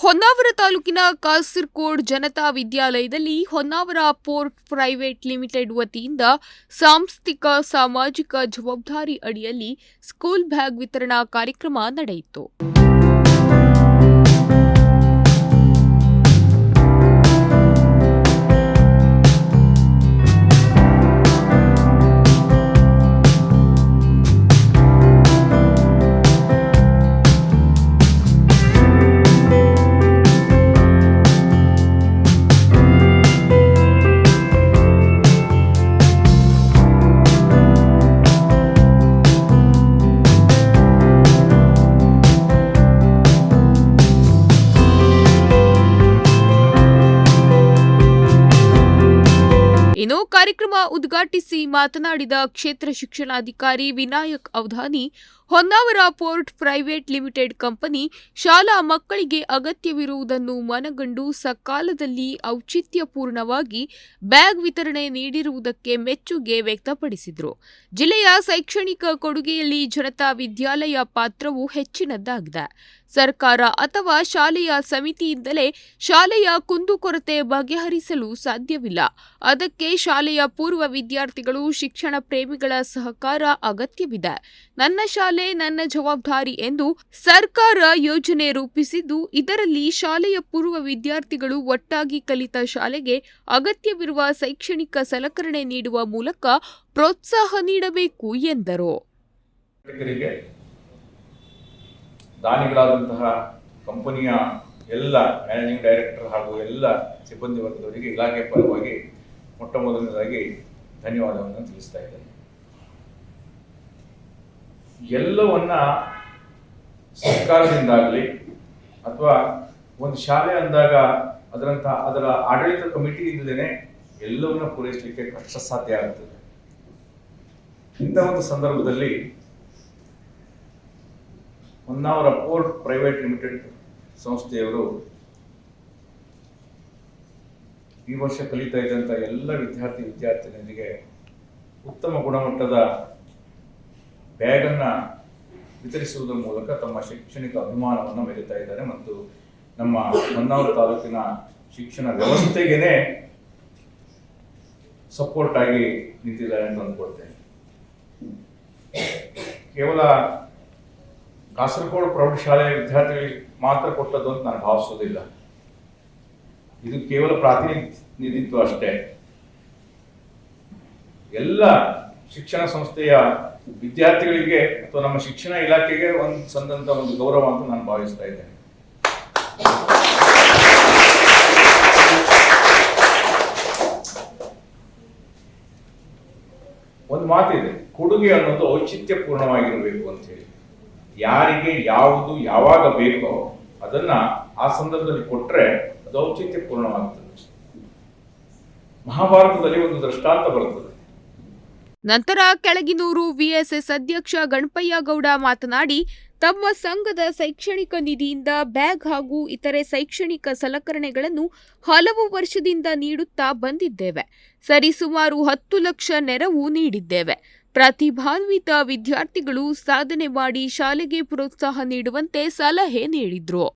ಹೊನ್ನಾವರ ತಾಲೂಕಿನ ಕಾಸರ್ಕೋಡ್ ಜನತಾ ವಿದ್ಯಾಲಯದಲ್ಲಿ Honnavar port private limited ವತಿಯಿಂದ ಸಾಂಸ್ಥಿಕ ಸಾಮಾಜಿಕ ಜವಾಬ್ದಾರಿ ಅಡಿಯಲ್ಲಿ ಸ್ಕೂಲ್ ಬ್ಯಾಗ್ ವಿತರಣಾ ಕಾರ್ಯಕ್ರಮ ನಡೆಯಿತು. ಇನ್ನು ಕಾರ್ಯಕ್ರಮ ಉದ್ಘಾಟಿಸಿ ಮಾತನಾಡಿದ ಕ್ಷೇತ್ರ ಶಿಕ್ಷಣಾಧಿಕಾರಿ Vinayak Avadhani, Honnavar port private limited company ಶಾಲಾ ಮಕ್ಕಳಿಗೆ ಅಗತ್ಯವಿರುವುದನ್ನು ಮನಗಂಡು ಸಕಾಲದಲ್ಲಿ ಔಚಿತ್ಯಪೂರ್ಣವಾಗಿ ಬ್ಯಾಗ್ ವಿತರಣೆ ನೀಡಿರುವುದಕ್ಕೆ ಮೆಚ್ಚುಗೆ ವ್ಯಕ್ತಪಡಿಸಿದರು. ಜಿಲ್ಲೆಯ ಶೈಕ್ಷಣಿಕ ಕೊಡುಗೆಯಲ್ಲಿ ಜನತಾ ವಿದ್ಯಾಲಯ ಪಾತ್ರವು ಹೆಚ್ಚಿನದ್ದಾಗಿದೆ. ಸರ್ಕಾರ ಅಥವಾ ಶಾಲೆಯ ಸಮಿತಿಯಿಂದಲೇ ಶಾಲೆಯ ಕುಂದುಕೊರತೆ ಬಗೆಹರಿಸಲು ಸಾಧ್ಯವಿಲ್ಲ. ಅದಕ್ಕೆ ಶಾಲೆಯ ಪೂರ್ವ ವಿದ್ಯಾರ್ಥಿಗಳು, ಶಿಕ್ಷಣ ಪ್ರೇಮಿಗಳ ಸಹಕಾರ ಅಗತ್ಯವಿದೆ. ನನ್ನ ಶಾಲೆ ನನ್ನ ಜವಾಬ್ದಾರಿ ಎಂದು ಸರ್ಕಾರ ಯೋಜನೆ ರೂಪಿಸಿದ್ದು, ಇದರಲ್ಲಿ ಶಾಲೆಯ ಪೂರ್ವ ವಿದ್ಯಾರ್ಥಿಗಳು ಒಟ್ಟಾಗಿ ಕಲಿತ ಶಾಲೆಗೆ ಅಗತ್ಯವಿರುವ ಶೈಕ್ಷಣಿಕ ಸಲಕರಣೆ ನೀಡುವ ಮೂಲಕ ಪ್ರೋತ್ಸಾಹ ನೀಡಬೇಕು ಎಂದರು. ದಾನಿಗಳಾದಂತಹ ಕಂಪನಿಯ ಎಲ್ಲ ಮ್ಯಾನೇಜಿಂಗ್ ಡೈರೆಕ್ಟರ್ ಹಾಗೂ ಎಲ್ಲ ಸಿಬ್ಬಂದಿ ವರ್ಗದವರಿಗೆ ಇಲಾಖೆ ಪರವಾಗಿ ಮೊಟ್ಟ ಮೊದಲನೇದಾಗಿ ಧನ್ಯವಾದವನ್ನು ತಿಳಿಸ್ತಾ ಇದ್ದೇನೆ. ಎಲ್ಲವನ್ನ ಸರ್ಕಾರದಿಂದಾಗಲಿ ಅಥವಾ ಒಂದು ಶಾಲೆ ಅಂದಾಗ ಅದರಂತ ಅದರ ಆಡಳಿತ ಕಮಿಟಿ ಇಲ್ಲದೇನೆ ಎಲ್ಲವನ್ನ ಪೂರೈಸಲಿಕ್ಕೆ ಕಷ್ಟ ಸಾಧ್ಯ ಆಗುತ್ತದೆ ಇಂಥ ಒಂದು ಸಂದರ್ಭದಲ್ಲಿ ಹೊನ್ನಾವರ ಪೋರ್ಟ್ ಪ್ರೈವೇಟ್ ಲಿಮಿಟೆಡ್ ಸಂಸ್ಥೆಯವರು ಈ ವರ್ಷ ಕಲಿತಾ ಇದ್ದಂಥ ಎಲ್ಲ ವಿದ್ಯಾರ್ಥಿ ವಿದ್ಯಾರ್ಥಿನಿಯರಿಗೆ ಉತ್ತಮ ಗುಣಮಟ್ಟದ ಬ್ಯಾಗನ್ನು ವಿತರಿಸುವುದರ ಮೂಲಕ ತಮ್ಮ ಶೈಕ್ಷಣಿಕ ಅಭಿಮಾನವನ್ನು ಮೆರೀತಾ ಇದ್ದಾರೆ ಮತ್ತು ನಮ್ಮ ಹೊನ್ನಾವರ ತಾಲೂಕಿನ ಶಿಕ್ಷಣ ವ್ಯವಸ್ಥೆಗೇನೆ ಸಪೋರ್ಟ್ ಆಗಿ ನಿಂತಿದ್ದಾರೆ ಅಂತ ಅಂದ್ಕೊಳ್ತೇನೆ. ಕೇವಲ ಕಾಸರಗೋಡು ಪ್ರೌಢಶಾಲೆಯ ವಿದ್ಯಾರ್ಥಿಗಳಿಗೆ ಮಾತ್ರ ಕೊಟ್ಟದ್ದು ಅಂತ ನಾನು ಭಾವಿಸೋದಿಲ್ಲ. ಇದು ಕೇವಲ ಪ್ರಾತಿನಿಧಿತ್ವ ಅಷ್ಟೇ. ಎಲ್ಲ ಶಿಕ್ಷಣ ಸಂಸ್ಥೆಯ ವಿದ್ಯಾರ್ಥಿಗಳಿಗೆ ಅಥವಾ ನಮ್ಮ ಶಿಕ್ಷಣ ಇಲಾಖೆಗೆ ಒಂದು ಸಂದಂತ, ಒಂದು ಗೌರವ ಅಂತ ನಾನು ಭಾವಿಸ್ತಾ ಇದ್ದೇನೆ. ಒಂದು ಮಾತಿದೆ, ಕೊಡುಗೆ ಅನ್ನೋದು ಔಚಿತ್ಯಪೂರ್ಣವಾಗಿರಬೇಕು ಅಂತ ಹೇಳಿ. ಯಾರಿಗೆ ಯಾವುದು ಯಾವಾಗ ಬೇಕೋ ಅದನ್ನ ಆ ಸಂದರ್ಭದಲ್ಲಿ ಕೊಟ್ರೆ ಅದು ಔಚಿತ್ಯಪೂರ್ಣವಾಗ್ತದೆ. ಮಹಾಭಾರತದಲ್ಲಿ ಒಂದು ದೃಷ್ಟಾಂತ ಬರುತ್ತದೆ. ನಂತರ ಕೆಳಗಿನೂರು ವಿಎಸ್ಎಸ್ ಅಧ್ಯಕ್ಷ ಗಣಪಯ್ಯ ಗೌಡ ಮಾತನಾಡಿ, ತಮ್ಮ ಸಂಘದ ಶೈಕ್ಷಣಿಕ ನಿಧಿಯಿಂದ ಬ್ಯಾಗ್ ಹಾಗೂ ಇತರೆ ಶೈಕ್ಷಣಿಕ ಸಲಕರಣೆಗಳನ್ನು ಹಲವು ವರ್ಷದಿಂದ ನೀಡುತ್ತಾ ಬಂದಿದ್ದೇವೆ. ಸರಿಸುಮಾರು ಹತ್ತು ಲಕ್ಷ ನೆರವು ನೀಡಿದ್ದೇವೆ. ಪ್ರತಿಭಾನ್ವಿತ ವಿದ್ಯಾರ್ಥಿಗಳು ಸಾಧನೆ ಮಾಡಿ ಶಾಲೆಗೆ ಪ್ರೋತ್ಸಾಹ ನೀಡುವಂತೆ ಸಲಹೆ ನೀಡಿದ್ರು.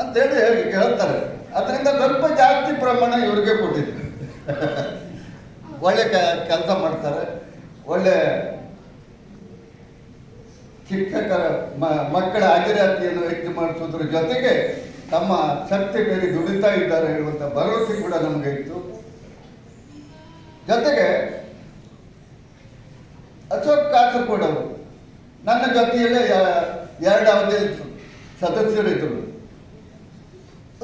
ಅಂತೇಳಿ ಹೇಳಿ ಹೇಳ್ತಾರೆ. ಅದರಿಂದ ಸ್ವಲ್ಪ ಜಾಸ್ತಿ ಪ್ರಮಾಣ ಇವ್ರಿಗೆ ಕೊಟ್ಟಿದ್ರು. ಒಳ್ಳೆ ಕೆಲಸ ಮಾಡ್ತಾರೆ. ಒಳ್ಳೆ ಶಿಕ್ಷಕರ ಮಕ್ಕಳ ಹಾಜರಾತಿಯನ್ನು ಹೆಚ್ಚು ಮಾಡಿಸೋದ್ರ ಜೊತೆಗೆ ತಮ್ಮ ಶಕ್ತಿ ಬೇರೆ ದುಡಿತಾ ಇದ್ದಾರೆ ಹೇಳುವಂಥ ಭರವಸೆ ಕೂಡ ನಮಗೆ ಇತ್ತು. ಜೊತೆಗೆ ಅಶೋಕ್ ಅವರು ನನ್ನ ಜೊತೆಯಲ್ಲೇ ಎರಡು ಅವಧಿಯಲ್ಲಿ ಸದಸ್ಯರಿದ್ದರು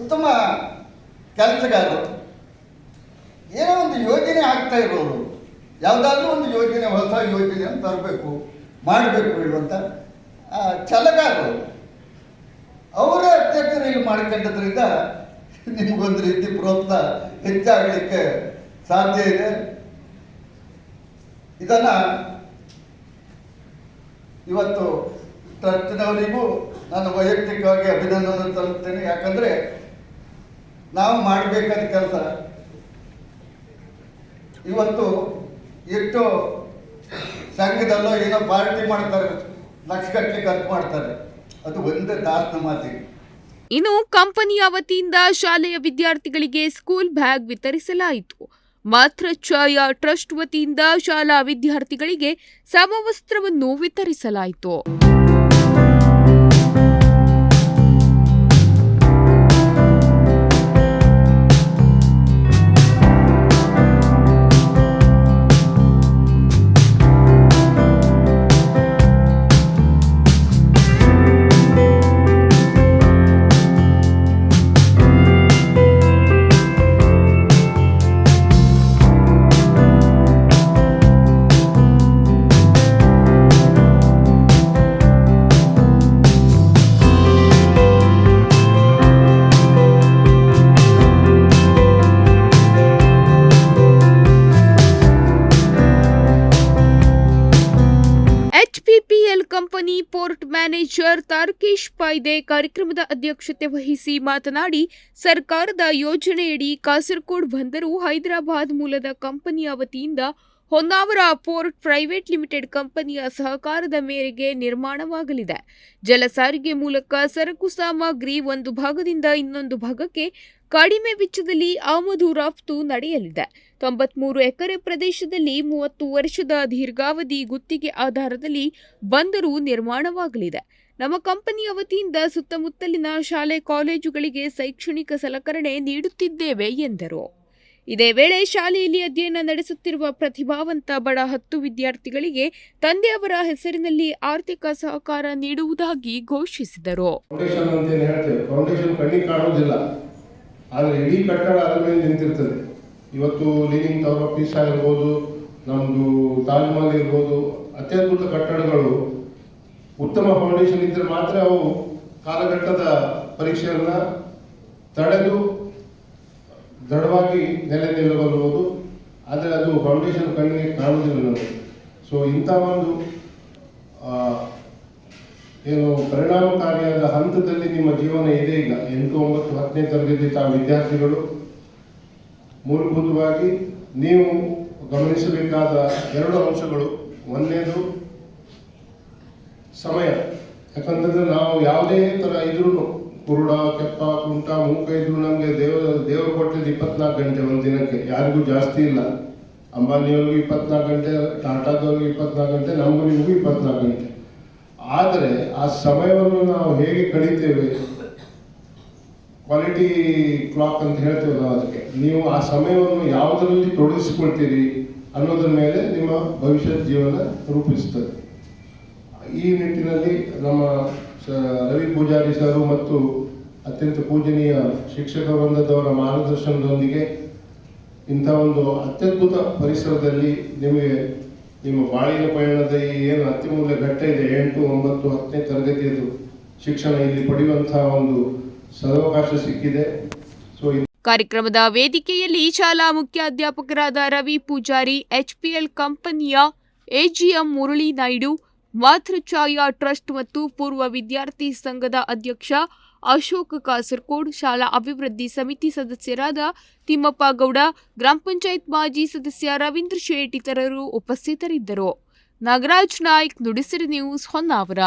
ಉತ್ತಮ ಕೆಲಸಗಾರರು. ಏನೋ ಒಂದು ಯೋಜನೆ ಆಗ್ತಾ ಇರೋರು. ಯಾವುದಾದ್ರೂ ಒಂದು ಯೋಜನೆ, ಹೊಸ ಯೋಜನೆಯನ್ನು ತರಬೇಕು, ಮಾಡಬೇಕು ಹೇಳುವಂಥ ಚಲಗಾರರು ಅವರ ಅಧ್ಯಕ್ಷರು ಇಲ್ಲಿ ಮಾಡಿಕೊಂಡದ್ರಿಂದ ನಿಮಗೊಂದು ರೀತಿ ಪ್ರೋತ್ಸಾಹ ಹೆಚ್ಚಾಗಲಿಕ್ಕೆ ಸಾಧ್ಯ ಇದೆ. ಇದನ್ನ ಇವತ್ತು ಟ್ರಸ್ಟ್ನವರಿಗೂ ನಾನು ವೈಯಕ್ತಿಕವಾಗಿ ಅಭಿನಂದನೆ ಸಲ್ಲಿಸ್ತೇನೆ. ಯಾಕಂದರೆ ನಾವು ಮಾಡಬೇಕಾದ ಕೆಲಸ ಇವತ್ತು ಎಷ್ಟು ಸಂಘದಲ್ಲೋ ಏನೋ ಪಾರ್ಟಿ ಮಾಡ್ತಾರೆ, ಲಕ್ಷಗಟ್ಟಲೆ ಖರ್ಚು ಮಾಡ್ತಾರೆ. ಅದು ಒಂದೇ ಮಾತಿಗೆ ಇನ್ನು ಕಂಪನಿಯ ವತಿಯಿಂದ ಶಾಲೆಯ ವಿದ್ಯಾರ್ಥಿಗಳಿಗೆ ಸ್ಕೂಲ್ ಬ್ಯಾಗ್ ವಿತರಿಸಲಾಯಿತು. ಮಾತೃಚ್ಛಾಯ ಟ್ರಸ್ಟ್ ವತಿಯಿಂದ ಶಾಲಾ ವಿದ್ಯಾರ್ಥಿಗಳಿಗೆ ಸಮವಸ್ತ್ರವನ್ನು ವಿತರಿಸಲಾಯಿತು. ಮ್ಯಾನೇಜರ್ ತಾರ್ಕೇಶ್ ಪಾಯ್ದೆ ಕಾರ್ಯಕ್ರಮದ ಅಧ್ಯಕ್ಷತೆ ವಹಿಸಿ ಮಾತನಾಡಿ, ಸರ್ಕಾರದ ಯೋಜನೆಯಡಿ ಕಾಸರಗೋಡು ಬಂದರು ಹೈದರಾಬಾದ್ ಮೂಲದ ಕಂಪನಿಯ ವತಿಯಿಂದ ಹೊನ್ನಾವರ ಪೋರ್ಟ್ ಪ್ರೈವೇಟ್ ಲಿಮಿಟೆಡ್ ಕಂಪನಿಯ ಸಹಕಾರದ ಮೇರೆಗೆ ನಿರ್ಮಾಣವಾಗಲಿದೆ. ಜಲ ಸಾರಿಗೆ ಮೂಲಕ ಸರಕು ಸಾಮಗ್ರಿ ಒಂದು ಭಾಗದಿಂದ ಇನ್ನೊಂದು ಭಾಗಕ್ಕೆ ಕಡಿಮೆ ವೆಚ್ಚದಲ್ಲಿ ಆಮದು ರಫ್ತು ನಡೆಯಲಿದೆ. ತೊಂಬತ್ಮೂರು ಎಕರೆ ಪ್ರದೇಶದಲ್ಲಿ ಮೂವತ್ತು ವರ್ಷದ ದೀರ್ಘಾವಧಿ ಗುತ್ತಿಗೆ ಆಧಾರದಲ್ಲಿ ಬಂದರು ನಿರ್ಮಾಣವಾಗಲಿದೆ. ನಮ್ಮ ಕಂಪನಿಯ ವತಿಯಿಂದ ಸುತ್ತಮುತ್ತಲಿನ ಶಾಲೆ, ಕಾಲೇಜುಗಳಿಗೆ ಶೈಕ್ಷಣಿಕ ಸಲಕರಣೆ ನೀಡುತ್ತಿದ್ದೇವೆ ಎಂದರು. ಇದೇ ವೇಳೆ ಶಾಲೆಯಲ್ಲಿ ಅಧ್ಯಯನ ನಡೆಸುತ್ತಿರುವ ಪ್ರತಿಭಾವಂತ ಬಡ ಹತ್ತು ವಿದ್ಯಾರ್ಥಿಗಳಿಗೆ ತಂದೆಯವರ ಹೆಸರಿನಲ್ಲಿ ಆರ್ಥಿಕ ಸಹಕಾರ ನೀಡುವುದಾಗಿ ಘೋಷಿಸಿದರು. ಆದರೆ ಇಡೀ ಕಟ್ಟಡ ಅದರ ಮೇಲೆ ಇವತ್ತು ಲೀನಿಂಗ್ ಟವರ್ ಆಫೀಸ್ ಆಗಿರ್ಬೋದು ನಮ್ಮದು ತಾಜ್ಮಹಲ್ ಇರ್ಬೋದು, ಅತ್ಯದ್ಭುತ ಕಟ್ಟಡಗಳು ಉತ್ತಮ ಫೌಂಡೇಶನ್ ಇದ್ದರೆ ಮಾತ್ರ ಅವು ಕಾಲಘಟ್ಟದ ಪರೀಕ್ಷೆಯನ್ನು ತಡೆದು ದೃಢವಾಗಿ ನೆಲೆ ನಿಲ್ಲಬಲ್ಲಬಹುದು ಆದರೆ ಅದು ಫೌಂಡೇಶನ್ ಕಣ್ಣಿಗೆ ಕಾಣುವುದಿಲ್ಲ ಸೊ ಇಂಥ ಒಂದು ಏನು ಪರಿಣಾಮಕಾರಿಯಾದ ಹಂತದಲ್ಲಿ ನಿಮ್ಮ ಜೀವನ ಇದೇ ಇಲ್ಲ ಎಂಟು, ಒಂಬತ್ತು, ಹತ್ತನೇ ತರಗತಿ ತಾವು ವಿದ್ಯಾರ್ಥಿಗಳು. ಮೂಲಭೂತವಾಗಿ ನೀವು ಗಮನಿಸಬೇಕಾದ ಎರಡು ಅಂಶಗಳು. ಒಂದೇದು ಸಮಯ. ಯಾಕಂತಂದ್ರೆ ನಾವು ಯಾವುದೇ ಥರ ಇದ್ರೂ ಕುರುಡ ಕೆಪ್ಪ ಕುಂಟ ಮೂಕ ಇದ್ರು ನಮಗೆ ದೇವ, ದೇವರು ಕೊಟ್ಟಿದ್ದು ಇಪ್ಪತ್ನಾಲ್ಕು ಗಂಟೆ ಒಂದು ದಿನಕ್ಕೆ. ಯಾರಿಗೂ ಜಾಸ್ತಿ ಇಲ್ಲ. ಅಂಬಾನಿಯವ್ರಿಗೂ ಇಪ್ಪತ್ನಾಲ್ಕು ಗಂಟೆ, ಟಾಟಾದವ್ರಿಗೂ ಇಪ್ಪತ್ನಾಲ್ಕು ಗಂಟೆ, ನಮಗೂ ನಿಮಗೂ ಇಪ್ಪತ್ನಾಲ್ಕು ಗಂಟೆ. ಆದರೆ ಆ ಸಮಯವನ್ನು ನಾವು ಹೇಗೆ ಕಳೀತೇವೆ? ಕ್ವಾಲಿಟಿ ಕ್ಲಾಕ್ ಅಂತ ಹೇಳ್ತೇವೆ ನಾವು ಅದಕ್ಕೆ. ನೀವು ಆ ಸಮಯವನ್ನು ಯಾವುದರಲ್ಲಿ ತೊಡಗಿಸಿಕೊಳ್ತೀರಿ ಅನ್ನೋದ್ರ ಮೇಲೆ ನಿಮ್ಮ ಭವಿಷ್ಯದ ಜೀವನ ರೂಪಿಸ್ತದೆ. ಈ ನಿಟ್ಟಿನಲ್ಲಿ ನಮ್ಮ ರವಿ ಪೂಜಾರಿ ಸರ್ ಮತ್ತು ಅತ್ಯಂತ ಪೂಜನೀಯ ಶಿಕ್ಷಕ ವೃಂದದವರ ಮಾರ್ಗದರ್ಶನದೊಂದಿಗೆ ಇಂಥ ಒಂದು ಅತ್ಯದ್ಭುತ ಪರಿಸರದಲ್ಲಿ ನಿಮಗೆ ನಿಮ್ಮ ಬಾಳಿನ ಪಯಣದ ಈ ಏನು ಅತ್ಯಮೂಲ್ಯ ಘಟ್ಟ ಇದೆ, ಎಂಟು, ಒಂಬತ್ತು, ಹತ್ತನೇ ತರಗತಿಯದು ಶಿಕ್ಷಣ ಇಲ್ಲಿ ಪಡೆಯುವಂತಹ ಒಂದು ಸದವಕಾಶ ಸಿಕ್ಕಿದೆ. ಸೊ ಕಾರ್ಯಕ್ರಮದ ವೇದಿಕೆಯಲ್ಲಿ ಶಾಲಾ ಮುಖ್ಯಾಧ್ಯಾಪಕರಾದ ರವಿ ಪೂಜಾರಿ ಎಚ್ಪಿಎಲ್ ಕಂಪನಿಯ ಎಜಿಎಂ ಮುರಳಿ ನಾಯ್ಡು ಮಾತೃಛಾಯಾ ಟ್ರಸ್ಟ್ ಮತ್ತು ಪೂರ್ವ ವಿದ್ಯಾರ್ಥಿ ಸಂಘದ ಅಧ್ಯಕ್ಷ ಅಶೋಕ್ ಕಾಸರ್ಕೋಡ್ ಶಾಲಾ ಅಭಿವೃದ್ಧಿ ಸಮಿತಿ ಸದಸ್ಯರಾದ ತಿಮ್ಮಪ್ಪ ಗೌಡ, ಗ್ರಾಮ ಪಂಚಾಯತ್ ಮಾಜಿ ಸದಸ್ಯ ರವೀಂದ್ರ ಶೇಟ್ ಇತರರು ಉಪಸ್ಥಿತರಿದ್ದರು. ನಾಗರಾಜ್ ನಾಯ್ಕ್, ನುಡಿಸಿರಿ ನ್ಯೂಸ್ ಹೊನ್ನಾವರ.